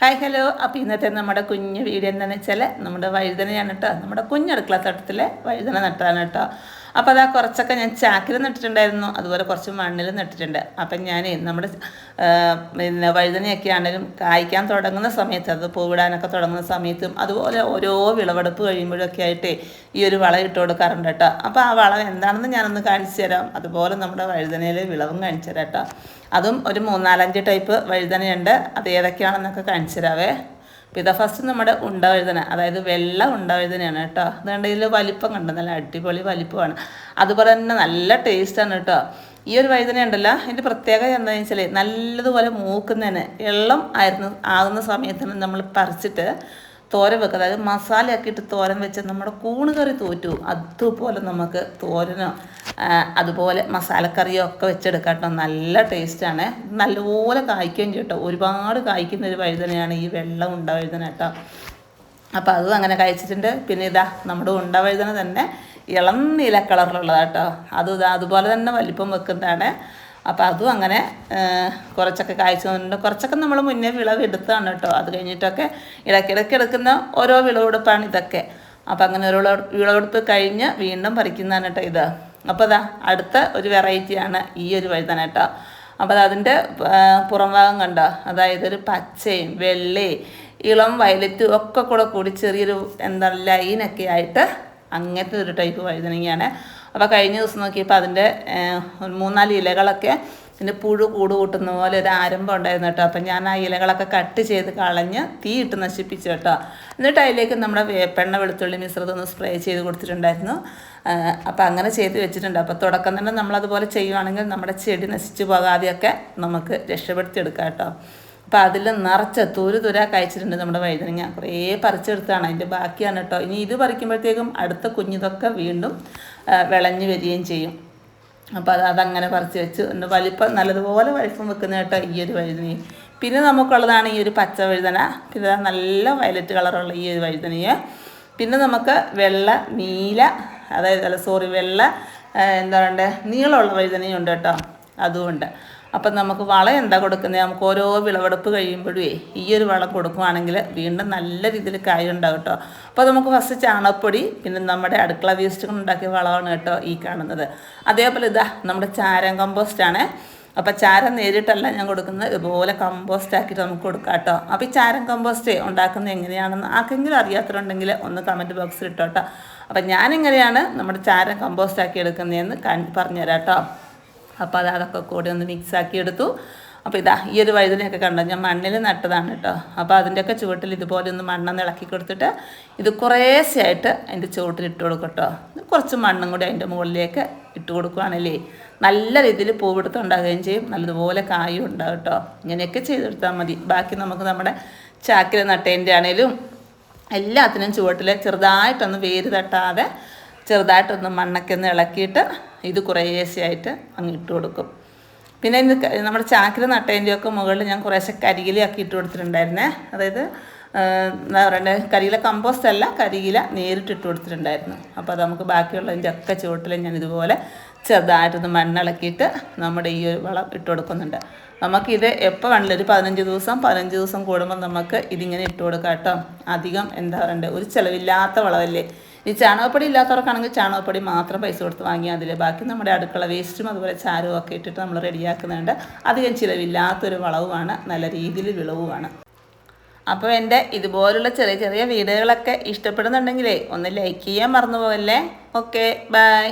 Hi hello. അപ്പോൾ ഇന്നത്തെ നമ്മുടെ കുഞ്ഞ് വീഡിയോ എന്താണെന്ന് വെച്ചാൽ നമ്മുടെ വഴുതനയാണ് കേട്ടോ നമ്മുടെ കുഞ്ഞടുക്കള തട്ടത്തിലെ വഴുതന നട്ടാണ് കേട്ടോ അപ്പോൾ അതാ കുറച്ചൊക്കെ ഞാൻ ചാക്കിൽ നട്ടിട്ടുണ്ടായിരുന്നു. അതുപോലെ കുറച്ച് മണ്ണിൽ നട്ടിട്ടുണ്ട്. അപ്പം ഞാൻ നമ്മുടെ പിന്നെ വഴുതനയൊക്കെ ആണെങ്കിലും കായ്ക്കാൻ തുടങ്ങുന്ന സമയത്ത് അത് പൂവിടാനൊക്കെ തുടങ്ങുന്ന സമയത്തും അതുപോലെ ഓരോ വിളവെടുപ്പ് കഴിയുമ്പോഴൊക്കെ ആയിട്ട് ഈ ഒരു വളം ഇട്ട് കൊടുക്കാറുണ്ട് കേട്ടോ. അപ്പോൾ ആ വളം എന്താണെന്ന് ഞാനൊന്ന് കാണിച്ചു തരാം. അതുപോലെ നമ്മുടെ വഴുതനയിലെ വിളവും കാണിച്ചു തരാം കേട്ടോ. അതും ഒരു മൂന്നാലഞ്ച് ടൈപ്പ് വഴുതനയുണ്ട്. അത് ഏതൊക്കെയാണെന്നൊക്കെ കാണിച്ചു തരാവേ. അപ്പോൾ ഫസ്റ്റ് നമ്മുടെ ഉണ്ടവഴുതന അതായത് വെള്ള ഉണ്ടവഴുതനയാണ് കേട്ടോ. അതുകൊണ്ട് ഇതിൽ വലിപ്പം കണ്ടു? നല്ല അടിപൊളി വലിപ്പമാണ്. അതുപോലെ തന്നെ നല്ല ടേസ്റ്റാണ് കേട്ടോ. ഈ ഒരു വഴുതന ഉണ്ടല്ലോ അതിന്റെ പ്രത്യേകത എന്താണെന്ന് വെച്ചാൽ നല്ലതുപോലെ മൂക്കുന്നതിന് എള്ളം ആയിരുന്നു ആകുന്ന സമയത്തിന് നമ്മൾ പറിച്ചിട്ട് തോരൻ വെക്കുക അതായത് മസാലയാക്കിയിട്ട് തോരൻ വെച്ച് നമ്മുടെ കൂണ് കറി തോറ്റു. അതുപോലെ നമുക്ക് തോരനോ അതുപോലെ മസാലക്കറിയോ ഒക്കെ വെച്ചെടുക്കാം കേട്ടോ. നല്ല ടേസ്റ്റാണ്. നല്ലപോലെ കായ്ക്കുകയും കേട്ടോ. ഒരുപാട് കായ്ക്കുന്ന ഒരു വഴുതനയാണ് ഈ വെള്ളം ഉണ്ട വഴുതന കേട്ടോ. അപ്പോൾ അതും അങ്ങനെ കഴിച്ചിട്ടുണ്ട് പിന്നെ ഇതാ നമ്മുടെ ഉണ്ട വഴുതന തന്നെ ഇളം നീല കളറിലുള്ളതാട്ടോ അതും ഇതാ അതുപോലെ തന്നെ വലിപ്പം വെക്കുന്നതാണ്. അപ്പോൾ അതും അങ്ങനെ കുറച്ചൊക്കെ കായ്ച്ചുകൊണ്ട് കുറച്ചൊക്കെ നമ്മൾ മുന്നേ വിളവെടുത്താണ് കേട്ടോ അത് കഴിഞ്ഞിട്ടൊക്കെ ഇടയ്ക്കിടയ്ക്ക് എടുക്കുന്ന ഓരോ വിളവെടുപ്പാണ് ഇതൊക്കെ. അപ്പോൾ അങ്ങനെ ഒരു വിളവെടുപ്പ് കഴിഞ്ഞ് വീണ്ടും പറിക്കുന്നതാണ് കേട്ടോ ഇത്. അപ്പോൾ അതാ അടുത്ത ഒരു വെറൈറ്റിയാണ് ഈ ഒരു വഴുതന കേട്ടോ അപ്പോൾ അതിന്റെ പുറം ഭാഗം കണ്ടോ? അതായത് ഒരു പച്ചയും വെള്ളയും ഇളം വയലറ്റും ഒക്കെ കൂടെ കൂടി ചെറിയൊരു എന്താ ലൈനൊക്കെ ആയിട്ട് അങ്ങനത്തെ ഒരു ടൈപ്പ് വഴുതനങ്ങയാണ്. അപ്പോൾ കഴിഞ്ഞ ദിവസം നോക്കിയപ്പോൾ അതിന്റെ മൂന്നാൽ ഇലകളൊക്കെ ഇതിന്റെ പുഴു കൂട് കൂട്ടുന്ന പോലെ ഒരു ആരംഭം ഉണ്ടായിരുന്നു കേട്ടോ. അപ്പം ഞാൻ ആ ഇലകളൊക്കെ കട്ട് ചെയ്ത് കളഞ്ഞ് തീ ഇട്ട് നശിപ്പിച്ചു കേട്ടോ. എന്നിട്ട് അതിലേക്ക് നമ്മുടെ വേപ്പെണ്ണ വെളുത്തുള്ളി മിശ്രിതം ഒന്ന് സ്പ്രേ ചെയ്ത് കൊടുത്തിട്ടുണ്ടായിരുന്നു. അപ്പോൾ അങ്ങനെ ചെയ്ത് വെച്ചിട്ടുണ്ട്. അപ്പോൾ തുടക്കം തന്നെ നമ്മളതുപോലെ ചെയ്യുവാണെങ്കിൽ നമ്മുടെ ചെടി നശിച്ചു പോകാതെയൊക്കെ നമുക്ക് രക്ഷപ്പെടുത്തിയെടുക്കാം കേട്ടോ. അപ്പോൾ അതിൽ നിറച്ച് തുരു തുര കഴിച്ചിട്ടുണ്ട് നമ്മുടെ വഴുതനങ്ങ. കുറേ പറിച്ചെടുത്താണ് അതിന്റെ ബാക്കിയാണ് കേട്ടോ ഇനി ഇത് പറിക്കുമ്പോഴത്തേക്കും അടുത്ത കുഞ്ഞിതൊക്കെ വീണ്ടും വിളഞ്ഞു വരികയും ചെയ്യും. അപ്പോൾ അത് അതങ്ങനെ പറിച്ച് വെച്ച് ഒന്ന് വലിപ്പം നല്ലതുപോലെ വലിപ്പം വെക്കുന്ന കേട്ടോ ഈ ഒരു വഴുതനയും പിന്നെ നമുക്കുള്ളതാണ് ഈ ഒരു പച്ച വഴുതന. പിന്നെ നല്ല വയലറ്റ് കളറുള്ള ഈ ഒരു വഴുതനയെ പിന്നെ നമുക്ക് വെള്ള നീല അതായത് അല്ല സോറി വെള്ള എന്താ പറയണ്ടേ നീളമുള്ള വഴുതനയും ഉണ്ട് കേട്ടോ. അതുമുണ്ട് അപ്പം നമുക്ക് വളം എന്താ കൊടുക്കുന്നത് നമുക്ക് ഓരോ വിളവെടുപ്പ് കഴിയുമ്പോഴേ ഈ ഒരു വളം കൊടുക്കുവാണെങ്കിൽ വീണ്ടും നല്ല രീതിയിൽ കായ ഉണ്ടാവും കേട്ടോ. അപ്പോൾ നമുക്ക് ഫസ്റ്റ് ചാണകപ്പൊടി പിന്നെ നമ്മുടെ അടുക്കള വേസ്റ്റ് ഉണ്ടാക്കിയ വളമാണ് കേട്ടോ ഈ കാണുന്നത്. അതേപോലെ ഇതാ നമ്മുടെ ചാരം കമ്പോസ്റ്റാണ് അപ്പോൾ ചാരം നേരിട്ടല്ല ഞാൻ കൊടുക്കുന്നത്. ഇതുപോലെ കമ്പോസ്റ്റ് ആക്കിയിട്ട് നമുക്ക് കൊടുക്കാം കേട്ടോ. അപ്പോൾ ഈ ചാരം കമ്പോസ്റ്റ് ഉണ്ടാക്കുന്നത് എങ്ങനെയാണെന്ന് ആർക്കെങ്കിലും അറിയാത്തതുണ്ടെങ്കിൽ ഒന്ന് കമന്റ് ബോക്സിൽ ഇട്ടോ കേട്ടോ. അപ്പം ഞാനെങ്ങനെയാണ് നമ്മുടെ ചാരം കമ്പോസ്റ്റ് ആക്കി എടുക്കുന്നതെന്ന് കാണ് പറഞ്ഞുതരാം കേട്ടോ. അപ്പോൾ അത് അതൊക്കെ കൂടി ഒന്ന് മിക്സാക്കി എടുത്തു. അപ്പോൾ ഇതാ ഈ ഒരു വഴുതനയൊക്കെ കണ്ടോ? ഞാൻ മണ്ണിൽ നട്ടതാണ് കേട്ടോ. അപ്പോൾ അതിന്റെയൊക്കെ ചുവട്ടിൽ ഇതുപോലെ ഒന്ന് മണ്ണൊന്ന് ഇളക്കി കൊടുത്തിട്ട് ഇത് കുറേശ്ശെയായിട്ട് അതിന്റെ ചുവട്ടിൽ ഇട്ട് കൊടുക്കും കേട്ടോ. കുറച്ച് മണ്ണും കൂടി അതിന്റെ മുകളിലേക്ക് ഇട്ട് കൊടുക്കുകയാണല്ലേ നല്ല രീതിയിൽ പൂവെടുത്ത് ഉണ്ടാകുകയും ചെയ്യും. നല്ലതുപോലെ കായും ഉണ്ടാകും കേട്ടോ. ഇങ്ങനെയൊക്കെ ചെയ്തെടുത്താൽ മതി. ബാക്കി നമുക്ക് നമ്മുടെ ചാക്കിൽ നട്ടേന്റെ ആണേലും എല്ലാത്തിനും ചുവട്ടിൽ ചെറുതായിട്ടൊന്ന് വേര് തട്ടാതെ ചെറുതായിട്ടൊന്ന് മണ്ണൊക്കെ ഒന്ന് ഇളക്കിയിട്ട് ഇത് കുറേശ്ശെയായിട്ട് അങ്ങ് ഇട്ട് കൊടുക്കും. പിന്നെ ഇത് നമ്മുടെ ചാക്കിൽ നട്ടതിന്റെയൊക്കെ മുകളിൽ ഞാൻ കുറേശ്ശെ കരിയിലയൊക്കെ ഇട്ട് കൊടുത്തിട്ടുണ്ടായിരുന്നേ. അതായത് എന്താ പറയണ്ടേ കരിയില കമ്പോസ്റ്റ് അല്ല കരിയില നേരിട്ട് ഇട്ട് കൊടുത്തിട്ടുണ്ടായിരുന്നു. അപ്പോൾ അത് നമുക്ക് ബാക്കിയുള്ളതിന്റെ ഒക്കെ ചുവട്ടിൽ ഞാൻ ഇതുപോലെ ചെറുതായിട്ടൊന്ന് മണ്ണിളക്കിയിട്ട് നമ്മുടെ ഈ ഒരു വളം ഇട്ട് കൊടുക്കുന്നുണ്ട്. നമുക്കിത് എപ്പോൾ വേണമെങ്കിലും ഒരു പതിനഞ്ച് ദിവസം പതിനഞ്ച് ദിവസം കൂടുമ്പോൾ നമുക്ക് ഇതിങ്ങനെ ഇട്ട് കൊടുക്കാം കേട്ടോ. അധികം എന്താ പറയണ്ടേ ഒരു ചിലവില്ലാത്ത വളമല്ലേ. ഈ ചാണകപ്പൊടി ഇല്ലാത്തവർക്കാണെങ്കിൽ ചാണകപ്പൊടി മാത്രം പൈസ കൊടുത്ത് വാങ്ങിയാൽ അതിൽ ബാക്കി നമ്മുടെ അടുക്കള വേസ്റ്റും അതുപോലെ ചാരവും ഒക്കെ ഇട്ടിട്ട് നമ്മൾ റെഡിയാക്കുന്നുണ്ട്. അധികം ചിലവില്ലാത്തൊരു വളവുമാണ് നല്ല രീതിയിൽ വിളവുമാണ്. അപ്പോൾ എന്റെ ഇതുപോലുള്ള ചെറിയ ചെറിയ വീഡിയോകളൊക്കെ ഇഷ്ടപ്പെടുന്നുണ്ടെങ്കിലേ ഒന്ന് ലൈക്ക് ചെയ്യാൻ മറന്നു പോകല്ലേ ഓക്കെ ബൈ